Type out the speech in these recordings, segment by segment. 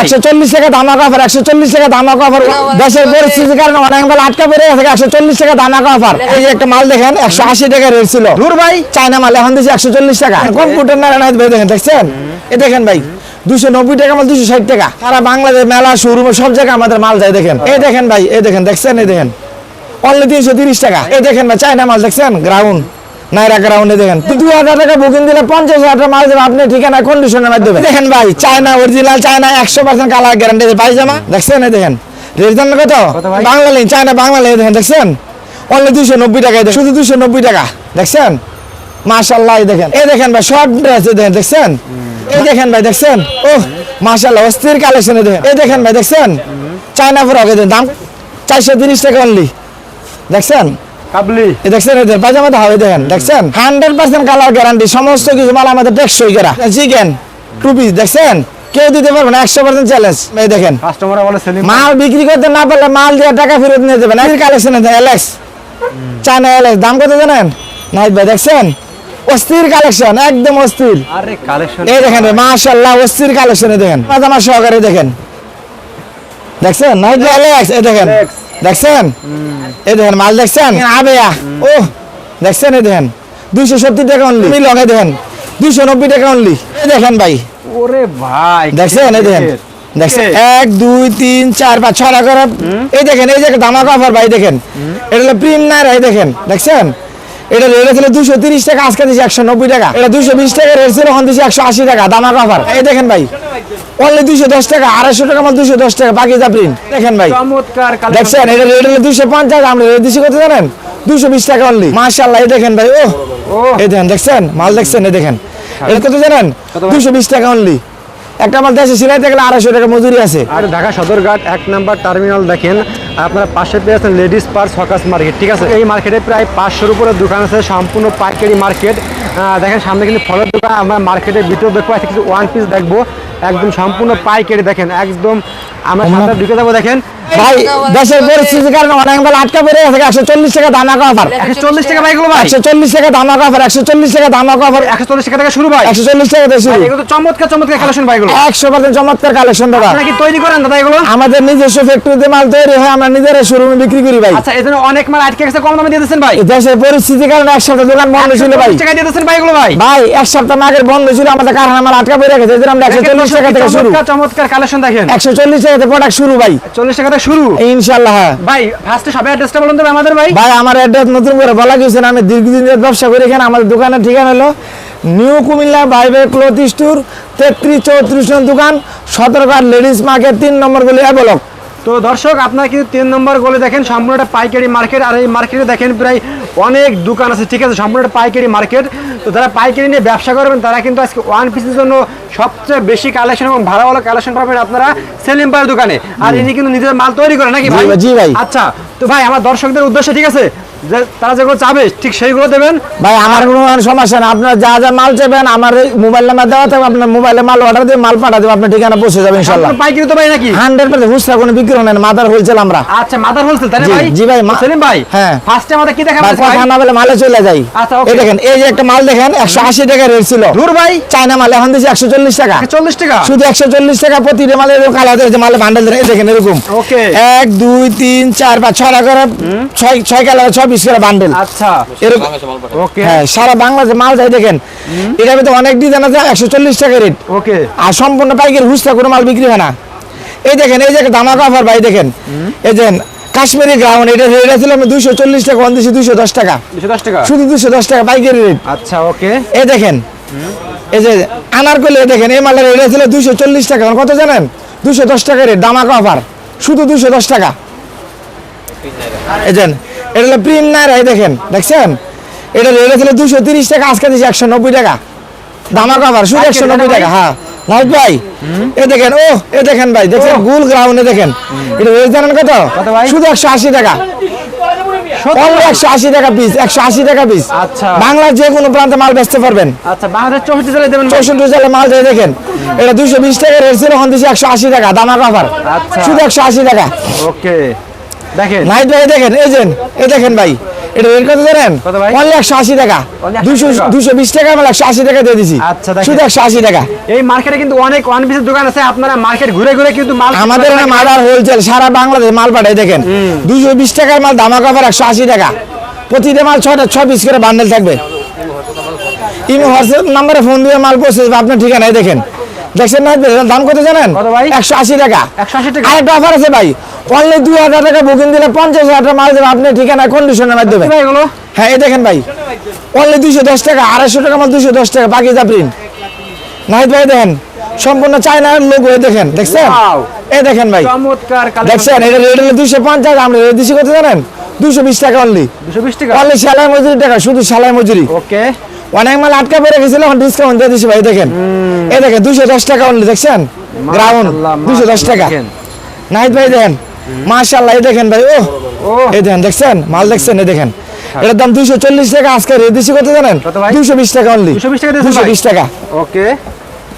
একশো চল্লিশ টাকা অফার একশো চল্লিশ টাকা অফার দেশের পরিস্থিতির কারণে অনেক মাল আটকা পড়ে গেছে। একশো চল্লিশ টাকা অফার এই একটা মাল দেখেন একশো আশি টাকা রেট ছিল। দূর ভাই। চায়না মাল এখন দিচ্ছে একশো চল্লিশ টাকা। কম্পিউটার নারায়ণ ভাই দেখেন দেখছেন? এ দেখেন ভাই দুশো নব্বই টাকা মাল দুশো ষাট টাকা। সারা বাংলাদেশ মেলা শোরুম সব জায়গায় আমাদের মাল যায় দেখেন। এই দেখেন ভাই এই দেখেন দেখছেন? এই দেখেন। অনলি তিনশো তিরিশ টাকা। এই দেখেন ভাই চায়না মাল দেখছেন? গ্রাউন্ড নাইরা গ্রাউন্ডে দেখেন। দুই হাজার টাকা বুকিং দিলে পঞ্চাশ হাজার টাকা মাল আপনি ঠিকানা কন্ডিশনের মাধ্যমে। দেখেন ভাই চায়না অরিজিনাল চায়না একশো পার্সেন্ট কালার গ্যারান্টি পায়জামা দেখছেন? দেখেন। রেট জানেন কত? কত বাংলা লিন চায়না বাংলা লিন দেখেন দেখছেন? অনলি দুশো নব্বই টাকা শুধু দুশো নব্বই টাকা দেখছেন? দেখেন। এই দেখেন ভাই শর্ট ড্রেস দেখেন দেখছেন? এই দেখেন ভাই দেখছেন? ও মাশাল্লাহ অস্থির কালেকশনে দেখেন। এই দেখেন ভাই দেখছেন? চায়না ফ্রক দাম চারশো তিরিশ টাকা অনলি দেখছেন? কাবলি। দেখছেন এই দেখেন হবে দেখেন দেখছেন? হান্ড্রেড পার্সেন্ট কালার গ্যারান্টি সমস্ত কিছু মাল আমাদের টেকসই করা। চিকেন টু পিস দেখছেন? কেউ দিতে পারবে না একশো পার্সেন্ট চ্যালেঞ্জ এই দেখেন। কাস্টমার বলে মাল বিক্রি করতে না পারলে মাল দিয়ে টাকা ফেরত নিয়ে যাবেন। এই কালেকশন এলেক্স চায়না এলেক্স দাম কত জানেন? নাইট ভাই দেখছেন? অস্থির কালেকশন একদম অস্থির। আরে কালেকশন এই দেখেন মাশাআল্লাহ অস্থির কালেকশনে দেখেন। পাজামা সহকারে দেখেন। দেখছেন? নাইট ভাই এলেক্স এই দেখেন। দেখছেন? এই দেখেন মাল দেখছেন? আবেয়া ও দেখছেন এই দেখেন? দুইশো সত্তর টাকা অনলি লগে দেখেন। দুইশো নব্বই টাকা অনলি এই দেখেন ভাই। ওরে ভাই দেখছেন? এই দেখেন। দেখছেন? এক দুই তিন চার পাঁচ ছয় টাকা এই দেখেন এই যে দামা অফার ভাই দেখেন। এটা হলো প্রিম না এই দেখেন। দেখছেন? এটা রেট ছিল দুশো তিরিশ টাকা আজকে দিচ্ছে একশো নব্বই টাকা। এটা দুশো বিশ টাকা রেট ছিল এখন দিচ্ছে একশো আশি টাকা ধামাকা অফার এই দেখেন ভাই অনলি দুশো দশ টাকা আড়াইশো টাকা মাল দুশো দশ টাকা বাকি যা প্রিন্ট দেখেন ভাই দেখছেন এটা রেট হলো দুশো পঞ্চাশ আমরা রেট দিচ্ছি কত জানেন? দুশো বিশ টাকা অনলি মাশাল্লাহ এই দেখেন ভাই ও এই দেখেন দেখছেন? মাল দেখছেন এই দেখেন। এটা কত জানেন? দুশো বিশ টাকা অনলি একটা মাল দেশে সিলাইতে গেলে আড়াইশো টাকা মজুরি আছে। আর ঢাকা সদরঘাট এক নাম্বার টার্মিনাল দেখেন। আপনারা পাশে পেয়েছেন লেডিস পার্স হকাস মার্কেট ঠিক আছে? এই মার্কেটে প্রায় পাঁচশোর উপরে দোকান আছে সম্পূর্ণ পাইকারি মার্কেট। দেখেন সামনে কিন্তু ফলের দোকান আমরা মার্কেটের ভিতরে দেখব কিছু ওয়ান পিস দেখব। একদম সম্পূর্ণ পাইকারি দেখেন একদম আমরা সামনে ঢুকে যাব দেখেন। ভাই দেশের পরিস্থিতির কারণে অনেক মাল আটকা পড়ে গেছে একশো চল্লিশ টাকা একশো চল্লিশ টাকা ভাই এগুলো ভাই একশো চল্লিশ টাকা একশো চল্লিশ টাকা ধামাকা অফার একশো চল্লিশ টাকা থেকে শুরু ভাই একশো চল্লিশ টাকা শুরু এগুলো চমৎকার চমৎকার কালেকশন ভাই এগুলো একশো পার্সেন্ট চমৎকার কালেকশন দাদা আপনারা কি তৈরি করেন দাদা এগুলো আমাদের নিজস্ব ফ্যাক্টরিতে মাল তৈরি হয় আমরা নিজেরা শোরুমে বিক্রি করি ভাই আচ্ছা এই জন্য অনেক মাল আটকে গেছে কম দামে দিয়ে দিচ্ছেন ভাই দেশের পরিস্থিতির কারণে এক সপ্তাহ দোকান বন্ধ ছিল ভাই টাকা দিয়ে দিচ্ছেন ভাই এগুলো ভাই ভাই এক সপ্তাহ আগের বন্ধ ছিল আমাদের কারখানা মাল আটকা পড়ে গেছে এই জন্য আমরা একশো চল্লিশ টাকা থেকে শুরু চমৎকার কালেকশন দেখেন একশো চল্লিশ টাকা থেকে প্রোডাক্ট শুরু ভাই চল্লিশ টাকা শুরু? ইনশাআল্লাহ হ্যাঁ। ভাই ফার্স্টে সবাই অ্যাড্রেসটা বলুন তো আমাদের ভাই। ভাই আমার অ্যাড্রেস নতুন করে বলা গেছে আমি দীর্ঘদিন ধরে ব্যবসা করি এখানে আমাদের দোকানের ঠিকানা হলো নিউ কুমিল্লা বাইবে ক্লথ স্টোর তেত্রিশ চৌত্রিশ দোকান সতেরো লেডিস মার্কেট তিন নম্বর গলি অ্যাবলক। তো দর্শক আপনারা কিন্তু তিন নম্বর গোলে দেখেন সম্পূর্ণ একটা পাইকারি মার্কেট আর এই মার্কেটে দেখেন প্রায় অনেক দোকান আছে ঠিক আছে? সম্পূর্ণ একটা পাইকারি মার্কেট। তো যারা পাইকারি নিয়ে ব্যবসা করবেন তারা কিন্তু আজকে ওয়ান পিসের জন্য সবচেয়ে বেশি কালেকশন এবং ভালো কালেকশন পাবেন আপনারা সেলিম পায়ের দোকানে। আর ইনি কিন্তু নিজের মাল তৈরি করে নাকি ভাই জি ভাই। আচ্ছা তো ভাই আমার দর্শকদের উদ্দেশ্যে ঠিক আছে? তারা যেগুলো চাবে ঠিক সেইগুলো দেবেন। ভাই আমার কোনো সমস্যা না। আপনার যা যা মাল চাইবেন আমার মোবাইল নাম্বার দেওয়া থাকবে আপনার মোবাইলে মাল অর্ডার দিয়ে মাল পাঠা দেবো আপনার ঠিকানা পৌঁছে যাবে ইনশাল্লাহ পাইকারি তো ভাই নাকি? হান্ড্রেড পার্সেন্ট হুসরা কোনো বিক্রি হয় না মাদার হোলসেল আমরা। আচ্ছা মাদার হোলসেল তাই ভাই? জি ভাই, সেলিম ভাই হ্যাঁ। ফার্স্টে আমাদের কি দেখা ভাই ভাই? কথা না বলে মালে চলে যাই। আচ্ছা, এই দেখেন এই যে একটা মাল দেখেন একশো আশি টাকা রেট ছিল। দূর ভাই। চায়না মাল এখন একশো চল্লিশ টাকা। চল্লিশ টাকা? শুধু একশো চল্লিশ টাকা প্রতিটা মালের এরকম কালো যে মালে বান্ডেল এই দেখেন এরকম। ওকে এক দুই তিন চার পাঁচ ছয় টাকা করে ছয় ছয় কালার ছয় পিস করে বান্ডেল আচ্ছা। এরকম ওকে হ্যাঁ সারা বাংলাদেশে মাল যাই দেখেন। এটার ভিতরে অনেক ডিজাইন আছে একশো চল্লিশ টাকা রেট ওকে আর সম্পূর্ণ পাইকারি হুসরা কোনো মাল বিক্রি হয় না। এই দেখেন এই যে দামাকা অফার ভাই দেখেন। এই যে কাশ্মীরি গ্রাউন্ড এটা রেট ছিল আমি দুইশো চল্লিশ টাকা অন দিচ্ছি দুইশো দশ টাকা। শুধু দশ পাইকারি রেট আচ্ছা ওকে এই দেখেন এই যে আনারকলি দেখেন এই মালের রেট ছিল দুশো চল্লিশ টাকা। কত জানেন? দুশো দশ টাকা রেট দামাকা অফার শুধু দুশো দশ টাকা। এই যে এটা হলো প্রিম নাইরা দেখেন দেখছেন? এটা রেট ছিল দুশো তিরিশ টাকা আজকে দিচ্ছে একশো নব্বই টাকা। দামাকা অফার শুধু একশো নব্বই টাকা হ্যাঁ। ভাই এ দেখেন ও এ দেখেন ভাই দেখেন গুল গ্রাউন্ডে দেখেন। এটা রেট জানেন কত? কত ভাই? শুধু একশো আশি টাকা। একশো আশি টাকা পিস একশো আশি টাকা পিস আচ্ছা। বাংলার যে কোনো প্রান্তে মাল বেচতে পারবেন। আচ্ছা চৌষট্টি জেলায় মাল দিয়ে দেখেন। এটা দুশো বিশ টাকা রেট ছিল এখন একশো আশি টাকা দামাক অফার আচ্ছা। শুধু একশো আশি টাকা। ওকে দেখেন। নাইট ভাই দেখেন এই যে এই দেখেন ভাই এটা রেট কত জানেন? অনলি একশো আশি টাকা। দুশো দুশো বিশ টাকা আমরা একশো আশি টাকা দিয়ে দিছি। আচ্ছা, শুধু একশো আশি টাকা। এই মার্কেটে কিন্তু অনেক ওয়ান পিসের দোকান আছে আপনারা মার্কেট ঘুরে ঘুরে কিন্তু মাল আমাদের এখানে হোলসেল সারা বাংলাদেশ মাল পাঠাই দেখেন। দুশো বিশ টাকার মাল দামা কভার একশো আশি টাকা। প্রতিটা মাল পিস করে বান্ডেল থাকবে। ইমি হোয়াটসঅ্যাপ নাম্বারে ফোন দিয়ে মাল পৌঁছে দেবে আপনার ঠিকানায় দেখেন। দেখছেন না দাম কত জানেন? ভাই? একশো আশি টাকা। আরেকটা অফার আছে ভাই। অনলি দুই হাজার টাকা বুকিং দিলে পঞ্চাশ হাজার টাকা মাল দেবে। আপনার ঠিকানায় কন্ডিশনের মাধ্যমে। হ্যাঁ এই দেখেন ভাই। অনলি দুইশো দশ টাকা আড়াইশো টাকা মাল দুইশো দশ টাকা বাকি যা প্রিন্ট নাহিদ ভাই দেখেন সম্পূর্ণ চায়নার লোক হয়ে দেখেন দেখছেন! এই দেখেন ভাই। দেখছেন? এটা রেট হলো দুইশো পঞ্চাশ আমরা রেট দিচ্ছি কত জানেন? দুইশো বিশ টাকা অনলি দুশো বিশ টাকা। অনলি সেলাই মজুরি টাকা শুধু সেলাই মজুরি। ওকে অনেক মাল আটকা পড়ে গেছিল এখন ডিসকাউন্ট দিয়ে দিচ্ছি ভাই দেখেন। এই দেখেন দুশো দশ টাকা অনলি দেখছেন? গ্রাউন্ড দুইশো দশ টাকা। নাহিদ ভাই দেখেন মাশাল্লাহ এই দেখেন ভাই ও। এই দেখেন দেখছেন? মাল দেখছেন এই দেখেন। এটার দাম দুইশো চল্লিশ টাকা আজকে রেট দিচ্ছি কত জানেন? দুইশো বিশ টাকা অনলি 220 টাকা দিয়েছেন দুইশো ভাই? বিশ টাকা। ওকে।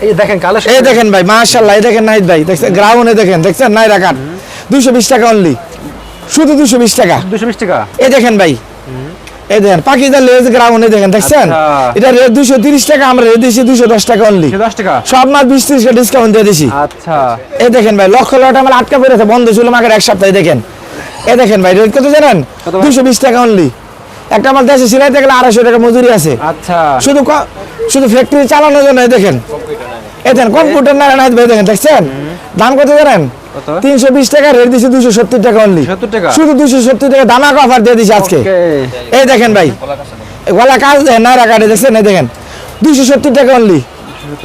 এই দেখেন কালো এই দেখেন ভাই মাশাল্লাহ এই দেখেন নাহিদ ভাই দেখছেন? গ্রাউন্ডে দেখেন দেখছেন? নাই রাখান দুইশো বিশ টাকা অনলি শুধু দুশো বিশ টাকা। দুশো বিশ টাকা? এই দেখেন ভাই এই দেখেন পাকিস্তান লেজ গ্রাউন্ডে দেখেন দেখছেন? আচ্ছা। এটা রেট দুশো তিরিশ টাকা আমরা রেট দিচ্ছি দুশো দশ টাকা অনলি দশ টাকা? সব মাল বিশ ত্রিশ ডিসকাউন্ট দিয়ে দিছি। আচ্ছা। এই দেখেন ভাই লক্ষ লক্ষ টাকা আটকা পড়েছে বন্ধ ছিল মাকের এক সপ্তাহে দেখেন। এই দেখেন ভাই রেট কত জানেন? দুশো বিশ টাকা অনলি একটা মাল দেশে সিলাইতে গেলে আড়াইশো টাকা মজুরি আছে। আচ্ছা। শুধু শুধু ফ্যাক্টরি চালানোর জন্য দেখেন। এই দেখেন কম্পিউটার না ভাই দেখেন দেখছেন? দাম কত জানেন? তিনশো বিশ টাকা রেট দিছি দুশো সত্তর টাকা অনলি 70 টাকা? শুধু দুশো সত্তর টাকা দামাক অফার দিয়ে দিছি আজকে। এই দেখেন ভাই। গলা কাজ দেখেন নাইরা কাটে দেখছেন? এই দেখেন। দুশো সত্তর টাকা অনলি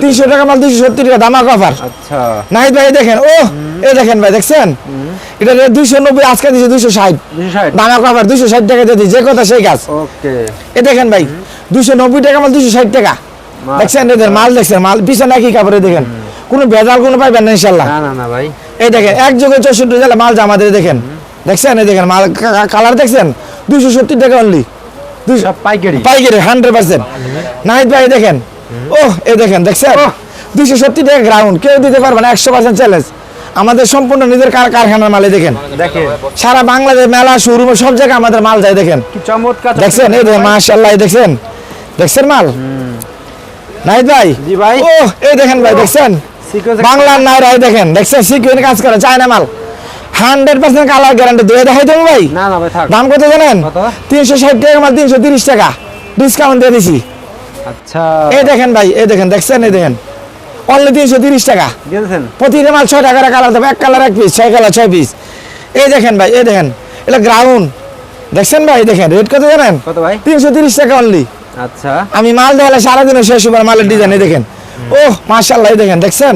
তিনশো টাকা মাল দুশো সত্তর টাকা দামাক অফার আচ্ছা। নাহিদ ভাই দেখেন ও এই দেখেন ভাই দেখছেন? এটা দুইশো নব্বই আজকে দিছে দুশো ষাট। দামাক অফার দুশো ষাট টাকা দিয়ে যে কথা সেই কাজ। ওকে। এই দেখেন ভাই দুশো নব্বই টাকা মাল দুশো ষাট টাকা। দেখছেন? এদের মাল দেখছেন মাল পিছনে একই কাপড়ে দেখেন। কোনো ভেজাল কোনো পাইবেন না ইনশাল্লাহ। না না না ভাই। এই দেখেন এক যোগে চৌষট্টি জেলা মাল জামাদের দেখেন। দেখছেন? এই দেখেন মাল কালার দেখছেন? দুইশো সত্তর টাকা অনলি পাইকারি। পাইকারি হান্ড্রেড পার্সেন্ট নাহিদ ভাই দেখেন। ও এই দেখেন দেখছেন? দুইশো সত্তর টাকা গ্রাউন্ড কেউ দিতে পারবে না একশো পার্সেন্ট চ্যালেঞ্জ আমাদের সম্পূর্ণ নিজের কার- কারখানার মালে দেখেন। দেখেন। সারা বাংলাদেশ মেলা শোরুমে সব জায়গায় আমাদের মাল যায় দেখেন। দেখছেন? এই দেখেন মাশাল্লাহ এই দেখছেন? দেখছেন মাল? নাহিদ ভাই? জি ভাই। ও এই দেখেন ভাই দেখছেন? বাংলার নাইরা এই দেখেন দেখছেন সিকুয়েন্ট কাজ করে চায়না মাল। হান্ড্রেড পার্সেন্ট কালার গ্যারান্টি দিয়ে দেখাই দেবো ভাই। না না ভাই দাম কত জানেন? তিনশো ষাট টাকা মাল তিনশো তিরিশ টাকা। ডিসকাউন্ট দিয়ে দিছি। আচ্ছা। এই দেখেন ভাই এই দেখেন দেখছেন এই দেখেন। অনলি তিনশো তিরিশ টাকা। প্রতিটা মাল ছয় টাকার কালার দেবে এক কালার এক পিস ছয় কালার ছয় পিস এই দেখেন ভাই এই দেখেন এটা গ্রাউন্ড দেখছেন ভাই দেখেন রেট কত জানেন? কত ভাই? তিনশো তিরিশ টাকা অনলি আচ্ছা। আমি মাল দেখালে সারাদিনে শেষ হবার মালের ডিজাইন দেখেন। ও মার্শাল্লাহ এই দেখেন দেখছেন?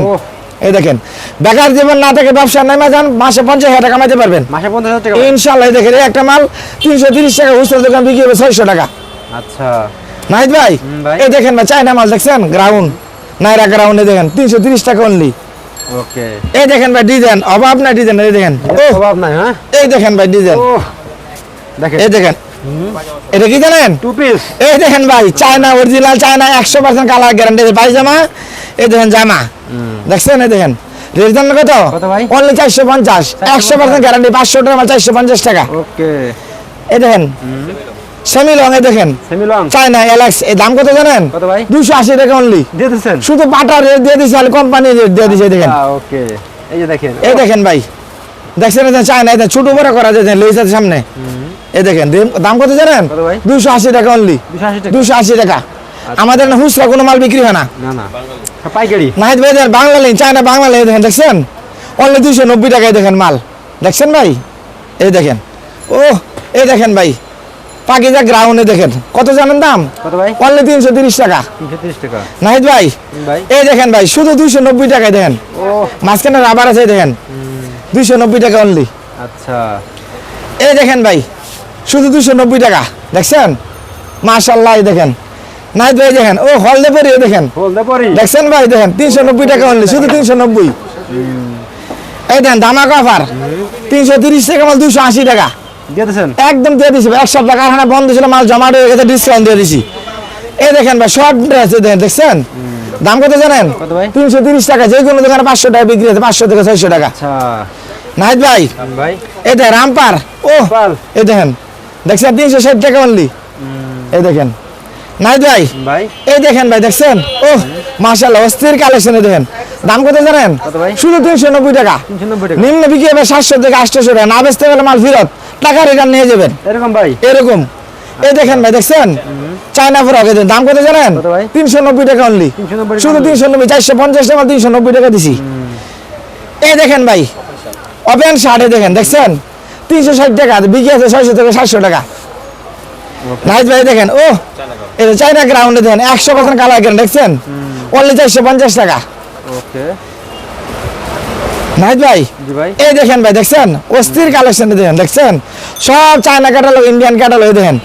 এই দেখেন বেকার জীবন না থেকে ব্যবসা নেমে যান মাসে পঞ্চাশ হাজার টাকা কামাইতে পারবেন। মাসে পঞ্চাশ হাজার টাকা? ইনশাল্লাহ দেখেন এই একটা মাল তিনশো তিরিশ টাকা খুচরা দোকান বিক্রি হবে ছয়শো টাকা। আচ্ছা। নাহিদ ভাই এই দেখেন ভাই চায়না মাল দেখছেন? গ্রাউন্ড। নাইরা গ্রাউন্ডে দেখেন তিনশো তিরিশ টাকা অনলি ওকে। এই দেখেন ভাই ডিজাইন অভাব না ডিজাইন এই দেখেন। অভাব নাই হ্যাঁ? এই দেখেন ভাই ডিজাইন। দেখেন। এই দেখেন এটা কি জানেন? টু পিস এই দেখেন ভাই চায়না অরিজিনাল চায়না একশো পার্সেন্ট কালার গ্যারান্টি পায়জামা এই দেখেন জামা। দেখছেন? এই দেখেন। রেট জানেন কত? কত অনলি চারশো পঞ্চাশ। একশো পার্সেন্ট গ্যারান্টি পাঁচশো টাকা চারশো পঞ্চাশ টাকা। ওকে। এই দেখেন। চায়না এলাক্স এই দাম কত জানেন? দুশো আশি টাকা অনলি দিয়েছেন শুধু পাটা রেট দিয়ে দিছে আর কোম্পানি রেট দিয়ে দিছে দেখেন। ওকে। এই যে দেখেন। এই দেখেন ভাই। দেখছেন? এই চায়না এটা ছোট বড় করা যায় লেইসার সামনে। এই দেখেন দাম- কত জানেন? দুশো আশি টাকা অনলি দুশো আশি টাকা। টাকা। আমাদের না হুসরা কোনো মাল বিক্রি হয় না। পাইকারি। নাহিদ ভাই দেখেন বাংলা লিন চায়না বাংলা লিন দেখেন দেখছেন? অনলি দুশো নব্বই টাকায় দেখেন মাল। দেখছেন ভাই? এই দেখেন। ও এই দেখেন ভাই। পাকিজা গ্রাউন্ডে দেখেন। কত জানেন দাম? অনলি তিনশো তিরিশ টাকা। নাহিদ ভাই এই দেখেন ভাই শুধু দুইশো নব্বই টাকায় দেখেন। মাঝখানে রাবার আছে দেখেন। দুইশো নব্বই টাকা অনলি আচ্ছা। এই দেখেন ভাই শুধু দুশো নব্বই টাকা দেখছেন? মাশাল্লাহ দেখেন। নাহিদ ভাই দেখেন ও হলদে পরি দেখেন। দেখছেন ভাই দেখেন তিনশো নব্বই টাকা অনলি শুধু তিনশো নব্বই। এই দেন দামাক অফার। তিনশো তিরিশ টাকা মাল দুশো আশি টাকা। একদম দিয়ে দিছি এক সপ্তাহ কারখানা বন্ধ ছিল মাল জমা হয়ে গেছে ডিসকাউন্ট দিয়ে দিছি এই দেখেন ভাই শর্ট ড্রেস দেখেন দেখছেন? দাম কত জানেন? তিনশো তিরিশ টাকা যে কোনো দোকানে পাঁচশো টাকা বিক্রি হচ্ছে পাঁচশো থেকে ছয়শো টাকা। আচ্ছা। নাহিদ ভাই দেখেন রামপার ও এই দেখেন দেখছেন তিনশো ষাট টাকা অনলি এই দেখেন। নাই ভাই? এই দেখেন ভাই দেখছেন? ও মাশাল্লাহ অস্থির কালেকশনে দেখেন। দাম কত জানেন? শুধু তিনশো নব্বই টাকা। নিম্ন বিক্রি হবে সাতশো থেকে আটশো টাকা। না বেচতে গেলে মাল ফেরত। টাকা রিটার্ন নিয়ে যাবেন। এরকম ভাই? এরকম। এই দেখেন ভাই দেখছেন? চায়না ফ্রক এদের দাম কত জানেন? তিনশো নব্বই টাকা অনলি শুধু তিনশো নব্বই চারশো পঞ্চাশ টাকা তিনশো নব্বই টাকা দিছি। এই দেখেন ভাই ওপেন শার্টে দেখেন দেখছেন? তিনশো ষাট টাকা বিক্রি আছে ছয়শো থেকে সাতশো টাকা। নাইট ভাই দেখেন ও এটা চাইনা গ্রাউন্ডে দেখেন একশো পার্সেন্ট কালার কেন দেখছেন? অনলি চারশো পঞ্চাশ টাকা। ওকে নাইট ভাই। এই দেখেন ভাই দেখছেন? অস্থির কালেকশন দেখেন দেখছেন? সব চায়না ক্যাটালগ ইন্ডিয়ান ক্যাটালগ দেখেন।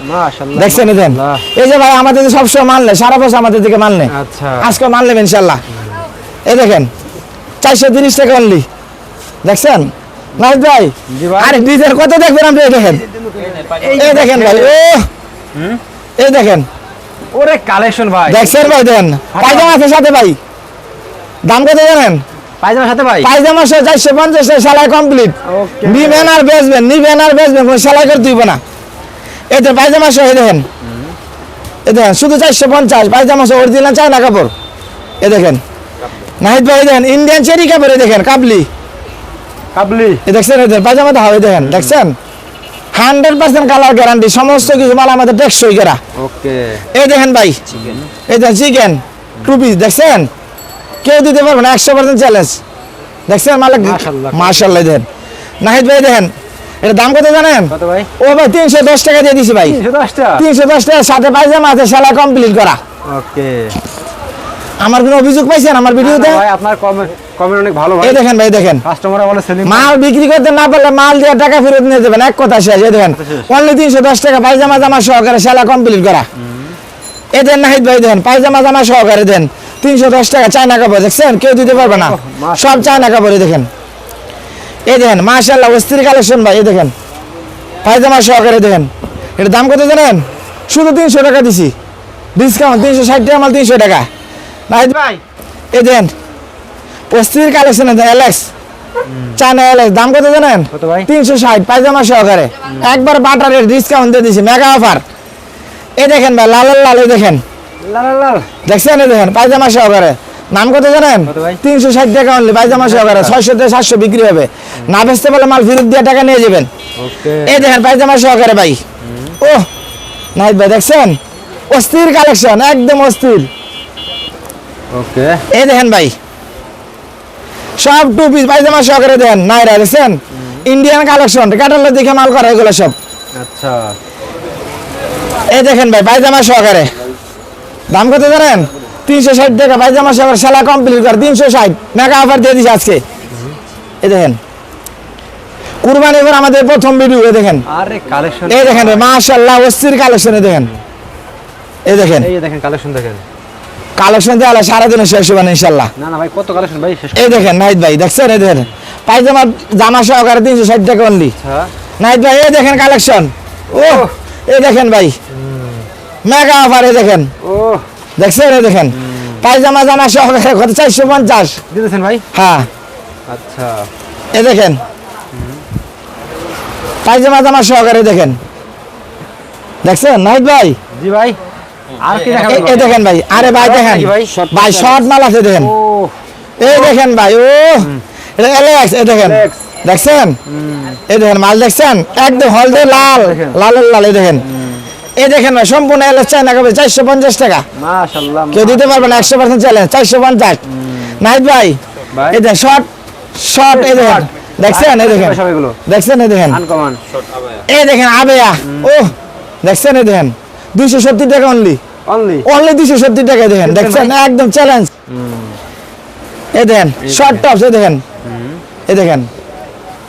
দেখছেন এই দেখেন? এই যে ভাই আমাদের সবসময় মানলে সারা বছর আমাদের দিকে মানলে। আচ্ছা। আজকে মানলে ইনশাল্লাহ এই দেখেন চারশো তিরিশ টাকা অনলি দেখছেন? ভাই ভাই। আরে ডিজাইন কত দেখবেন আপনি? এই দেখেন। এই দেখেন ভাই ও এই দেখেন। ওরে কালেকশন ভাই। দেখছেন ভাই দেন পায়জামা আছে সাথে ভাই। দাম কত জানেন? পায়জামার সাথে ভাই? চারশো পঞ্চাশ সেলাই কমপ্লিট নিবেন আর বেচবেন নিবেন আর বেচবেন কোনো সেলাই করে তুইব না। এই তো পায়জামা সহ দেখেন। এই দেখেন শুধু চারশো পঞ্চাশ পায়জামা সহ অরিজিনাল চায়না কাপড়। এ দেখেন। নাহিদ ভাই দেখেন ইন্ডিয়ান চেরি কাপড় দেখেন কাবলি। কাবলি। এ দেখছেন এই দেখেন পায়জামা তো দেখেন দেখছেন? হান্ড্রেড পার্সেন্ট কালার গ্যারান্টি সমস্ত কিছু মাল আমাদের টেকসই করা। ওকে। এই দেখেন ভাই এই দেখেন চিকেন টু পিস দেখছেন? কেউ দিতে পারবে না একশো পার্সেন্ট চ্যালেঞ্জ দেখছেন মালিক। মার্শাল্লাহ দেখেন নাহিদ ভাই দেখেন এটা দাম কত জানেন? ও ভাই তিনশো দশ টাকা দিয়ে দিছি ভাই। তিনশো তিনশো দশ টাকা সাথে পায়জামা আছে সেলাই কমপ্লিট করা। ওকে। আমার কোনো অভিযোগ পাইছেন? আমার ভিডিওতে ভাই আপনার কমেন্ট কমেন্ট অনেক ভালো ভাই। এই দেখেন ভাই দেখেন। কাস্টমাররা বলে সেলিং মাল বিক্রি করতে না পারলে মাল দিয়ে টাকা ফেরত নিয়ে যাবেন। এক কথা শেষ এই দেখেন। অনলি তিনশো দশ টাকা পায়জামা জামা সহকারে সেলা কমপ্লিট করা। এই দেন নাহিদ ভাই দেন পায়জামা জামা সহকারে দেন। তিনশো দশ টাকা চায়না কাপড় দেখছেন? কেউ দিতে পারবে না। সব চায়না কাপড় এই দেখেন। এই দেখেন মাশাল্লাহ অস্থির কালেকশন ভাই এই দেখেন। পায়জামা সহকারে দেখেন। এটার দাম কত জানেন? শুধু তিনশো টাকা দিছি। ডিসকাউন্ট তিনশো ষাট টাকা মাল তিনশো টাকা। নাহিদ ভাই। এই দেন অস্থির কালেকশন অ্যালেক্স চায়না অ্যালেক্স দাম কত জানেন? কত ভাই? তিনশো ষাট পায়জামা সহকারে। একবার বাটারের ডিসকাউন্ট দিয়ে দিছি মেগা অফার এই দেখেন ভাই লাল লাল এই দেখেন। লাল লাল লাল। দেখছেন এই দেখেন পায়জামা সহকারে। নাম কত জানেন? তিনশো ষাট টাকা অনলি পায়জামা সহকারে। ছয়শো থেকে সাতশো বিক্রি হবে। না বেচতে পারলে মাল ফেরত দিয়ে টাকা নিয়ে যাবেন। এই দেখেন পায়জামা সহকারে ভাই। ও নাহিদ ভাই দেখছেন? অস্থির কালেকশন একদম অস্থির। ওকে। এই দেখেন ভাই সব টু পিস পায়জামা সহকারে দেন নাইরা দেখছেন? ইন্ডিয়ান কালেকশন ক্যাটালগ দেখে মাল করা এগুলো সব। আচ্ছা। এই দেখেন ভাই পায়জামা সহকারে। দাম কত জানেন? তিনশো ষাট টাকা পায়জামা সহকারে সেলা কমপ্লিট করে তিনশো ষাট। মেগা অফার দিয়ে দিচ্ছে আজকে। এই দেখেন। কুরবানি এবার আমাদের প্রথম ভিডিও এই দেখেন। আরে কালেকশন এই দেখেন মাশাল্লাহ অস্থির কালেকশন দেখেন। এই দেখেন। এই দেখেন কালেকশন দেখেন। কালেকশন দেওয়া সারাদিনে শেষ হবে না ইনশাল্লাহ না না ভাই কত কালেকশন ভাই? এই দেখেন নাহিদ ভাই দেখছেন? এই দেখেন পায়জামা জামা সহকারে তিনশো ষাট টাকা অনলি আচ্ছা নাহিদ ভাই এই দেখেন কালেকশন। ও এই দেখেন ভাই। মেগা অফার এই দেখেন। ও দেখছেন? এই দেখেন। পায়জামা জামা সহকারে কত? চারশো পঞ্চাশ। দিতেছেন ভাই? হ্যাঁ। আচ্ছা। এই দেখেন। পায়জামা জামা সহকারে দেখেন। দেখছেন? নাহিদ ভাই? জি ভাই। দেখেন ভাই আরে ভাই দেখেন। ভাই? শর্ট মাল আছে দেখেন। এই দেখেন ভাই ও এটা এলেক্স এই দেখেন। দেখছেন? এই দেখেন মাল দেখছেন? একদম হলদে লাল। দেখেন। লাল এই দেখেন। এই দেখেন ভাই সম্পূর্ণ এলেক্স চায়না কবে চারশো পঞ্চাশ টাকা। কেউ দিতে পারবে না একশো পার্সেন্ট চ্যালেঞ্জ চারশো পঞ্চাশ। নাহিদ ভাই ভাই। এই দেখেন শর্ট শর্ট এই দেখেন। দেখছেন? এই দেখেন। দেখছেন? এই দেখেন। এই দেখেন আবেয়া। ও দেখছেন? এই দেখেন। দুইশো সত্তর টাকা অনলি অনলি অনলি দুইশো সত্তর টাকা দেখেন দেখছেন? একদম চ্যালেঞ্জ এই দেখেন শর্ট টপস এই দেখেন। এই দেখেন।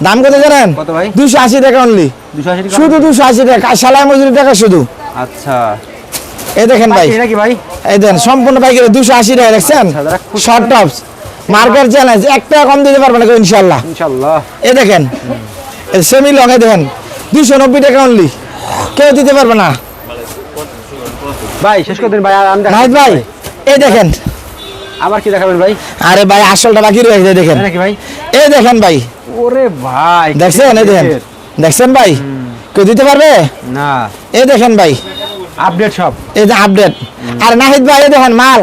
দাম কত জানেন? কত ভাই? দুইশো আশি টাকা অনলি 280 টাকা শুধু দুশো আশি টাকা সালাই মজুরি টাকা শুধু। আচ্ছা। এই দেখেন ভাই। এটা কি ভাই? এই দেখেন সম্পূর্ণ পাইকারি দুশো আশি টাকা দেখছেন? আচ্ছা, শর্ট টপস মার্কেট চ্যালেঞ্জ এক টাকা কম দিতে পারবে না ইনশাল্লাহ ইনশাআল্লাহ। এই দেখেন সেমি লং এ দেখেন। দুশো নব্বই টাকা অনলি কেউ দিতে পারবে না। ভাই শেষ করে দিন ভাই আর আমি নাহিদ ভাই এই দেখেন। আবার কি দেখাবেন ভাই? আরে ভাই আসলটা বাকি রয়েছে দেখেন। নাকি ভাই? এই দেখেন ভাই। ওরে ভাই দেখছেন? এই দেখেন। দেখছেন ভাই? কেউ দিতে পারবে? না। এই দেখেন ভাই। আপডেট সব। এই যে আপডেট। আর নাহিদ ভাই এই দেখেন মাল।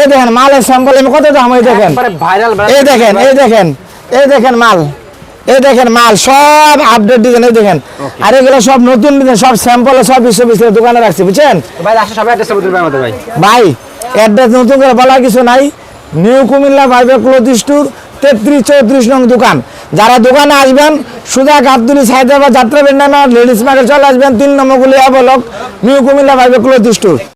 এই দেখেন মালের স্যাম্পল আমি কত দাম এই দেখেন। এই দেখেন এই দেখেন। এই দেখেন মাল। এই দেখেন মাল সব আপডেট ডিজাইন এই দেখেন। আর এগুলো সব নতুন ডিজাইন সব স্যাম্পল সব বিশ্ব দোকানে রাখছি বুঝছেন? ভাই আসলে সবাই অ্যাড্রেস বলতে আমাদের ভাই। ভাই অ্যাড্রেস নতুন করে বলার কিছু নাই। নিউ কুমিল্লা বাইবে ক্লোথ স্টোর তেত্রিশ চৌত্রিশ নং দোকান। যারা দোকানে আসবেন সুজা গাবদুলি সাইদাবাদ যাত্রা বেন্ডানা লেডিস মার্কেট চলে আসবেন তিন নম্বর গুলি অবলক নিউ কুমিল্লা বাইবে ক্লোথ স্টোর